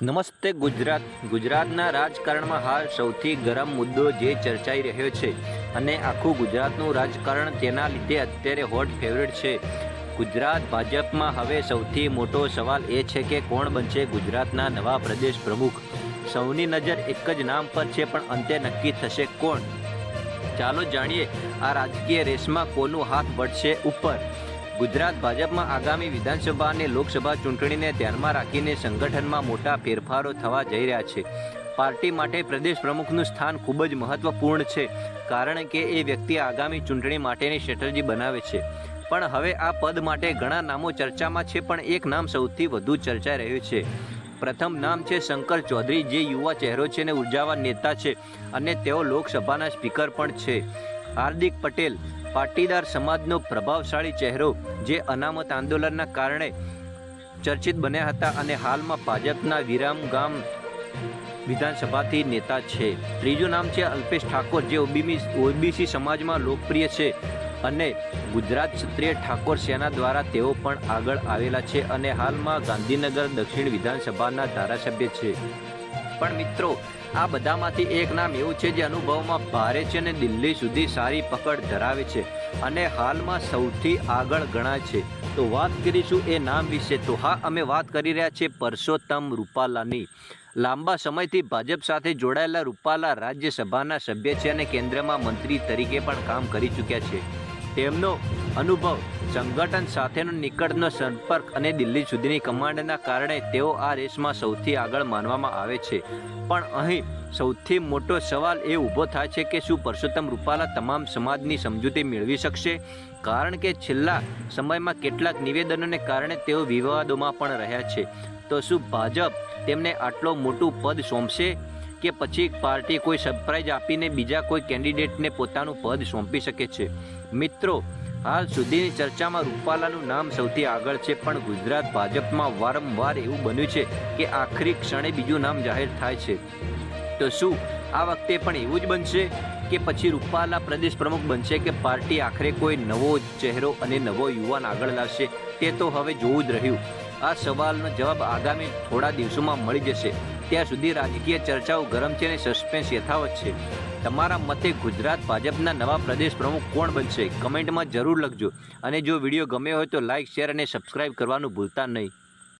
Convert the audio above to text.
નમસ્તે ગુજરાત. ગુજરાતના રાજકારણમાં હાલ સૌથી ગરમ મુદ્દો જે ચર્ચાઈ રહ્યો છે અને આખું ગુજરાતનું રાજકારણ તેના લીધે અત્યારે હોટ ફેવરેટ છે. ગુજરાત ભાજપમાં હવે સૌથી મોટો સવાલ એ છે કે કોણ બનશે ગુજરાતના નવા પ્રદેશ પ્રમુખ? સૌની નજર એક જ નામ પર છે પણ અંતે નક્કી થશે કોણ? ચાલો જાણીએ આ રાજકીય રેસમાં કોનું હાથ વળશે ઉપર? ગુજરાત ભાજપમાં આગામી વિધાનસભા અને લોકસભા ચૂંટણીને ધ્યાનમાં રાખીને સંગઠનમાં મોટા ફેરફારો થવા જઈ રહ્યા છે. પાર્ટી માટે પ્રદેશ પ્રમુખનું સ્થાન ખૂબ જ મહત્વપૂર્ણ છે, કારણ કે એ વ્યક્તિ આગામી ચૂંટણી માટેની સ્ટ્રેટજી બનાવે છે. પણ હવે આ પદ માટે ઘણા નામો ચર્ચામાં છે, પણ એક નામ સૌથી વધુ ચર્ચાઈ રહ્યું છે. પ્રથમ નામ છે શંકર ચૌધરી, જે યુવા ચહેરો છે અને ઉર્જાવાન નેતા છે અને તેઓ લોકસભાના સ્પીકર પણ છે. હાર્દિક પટેલ પાટીદાર સમાજનો પ્રભાવશાળી ચહેરો જે અનામત આંદોલનના કારણે ચર્ચિત બન્યા હતા અને હાલમાં ભાજપના વિરામ ગામ વિધાનસભાથી નેતા છે. ત્રીજું નામ છે અલ્પેશ ઠાકોર, જે ઓબીમી ઓબીસી સમાજમાં લોકપ્રિય છે અને ગુજરાત ક્ષત્રિય ઠાકોર સેના દ્વારા તેઓ પણ આગળ આવેલા છે અને હાલમાં ગાંધીનગર દક્ષિણ વિધાનસભાના ધારાસભ્ય છે. પણ મિત્રો, આ બધામાંથી એક નામ એવું છે જે અનુભવમાં ભારે છે અને દિલ્હી સુધી સારી પકડ ધરાવે છે અને હાલમાં સૌથી આગળ ગણાય છે. તો વાત કરીશું એ નામ વિશે. તો હા, અમે વાત કરી રહ્યા છીએ પરસોત્તમ રૂપાલાની. લાંબા સમયથી ભાજપ સાથે જોડાયેલા રૂપાલા રાજ્યસભાના સભ્ય છે અને કેન્દ્રમાં મંત્રી તરીકે પણ કામ કરી ચૂક્યા છે. તેમનો અનુભવ સંગઠન સાથેનો નિકટનો સંપર્ક અને દિલ્હી સુધીની કમાન્ડના કારણે તેઓ આ રેસમાં સૌથી આગળ માનવામાં આવે છે. પણ અહીં સૌથી મોટો સવાલ એ ઊભો થાય છે કે શું પરસોત્તમ રૂપાલા તમામ સમાજની સમજૂતી મેળવી શકશે? કારણ કે છેલ્લા સમયમાં કેટલાક નિવેદનોને કારણે તેઓ વિવાદોમાં પણ રહ્યા છે. તો શું ભાજપ તેમને આટલો મોટું પદ સોંપશે? કે પછી પાર્ટી કોઈ સરપ્રાઈઝ આપીને બીજા કોઈ કેન્ડિડેટને પોતાનું પદ સોંપી શકે છે? મિત્રો, હાલ સુધીની ચર્ચામાં રૂપાલાનું નામ સૌથી આગળ છે, પણ ગુજરાત ભાજપમાં વારંવાર એવું બન્યું છે કે આખરી ક્ષણે બીજું નામ જાહેર થાય છે. તો શું આ વખતે પણ એવું જ બનશે કે પછી રૂપાલા પ્રદેશ પ્રમુખ બનશે કે પાર્ટી આખરે કોઈ નવો ચહેરો અને નવો યુવાન આગળ લાવશે? તે તો હવે જોવું જ રહ્યું. આ સવાલનો જવાબ આગામી થોડા દિવસોમાં મળી જશે. ત્યાં સુધી રાજકીય ચર્ચાઓ ગરમ છે અને સસ્પેન્સ યથાવત છે. તમારા મતે ગુજરાત ભાજપના નવા પ્રદેશ પ્રમુખ કોણ બનશે? કમેન્ટમાં જરૂર લખજો. અને જો વીડિયો ગમ્યો હોય તો લાઇક શેર અને સબસ્ક્રાઇબ કરવાનું ભૂલતા નહીં.